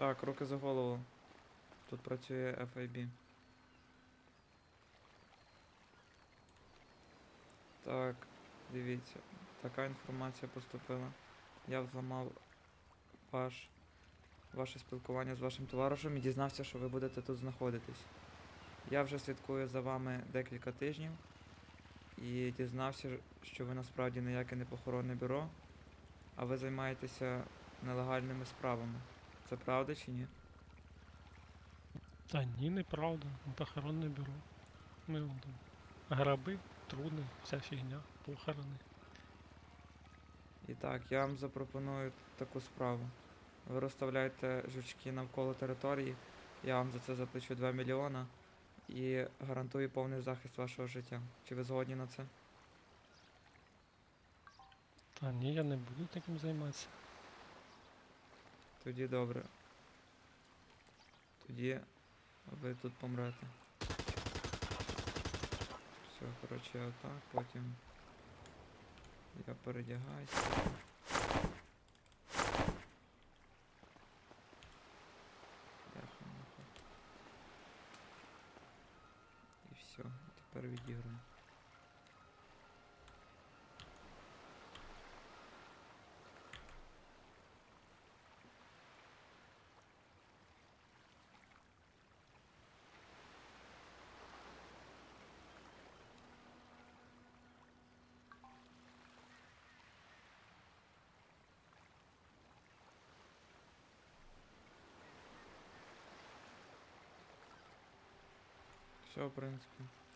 Так, руки за голову. Тут працює FIB. Так, дивіться. Така інформація поступила. Я взламав ваш, ваше спілкування з вашим товаришем і дізнався, що ви будете тут знаходитись. Я вже слідкую за вами декілька тижнів і дізнався, що ви насправді ніяке не похоронне бюро, а ви займаєтеся нелегальними справами. Це правда чи ні? Та ні, неправда. Похоронне бюро. Ми вон там. Граби, труни, вся фігня, похорони. І так, я вам запропоную таку справу. Ви розставляєте жучки навколо території, я вам за це заплачу 2 мільйона і гарантую повний захист вашого життя. Чи ви згодні на це? Та ні, я не буду таким займатися. Тоді добре. Тоді ви тут помрете. Все, коротше, отак, потім я передягаюся. І все, тепер відіграємо. Все, в принципі.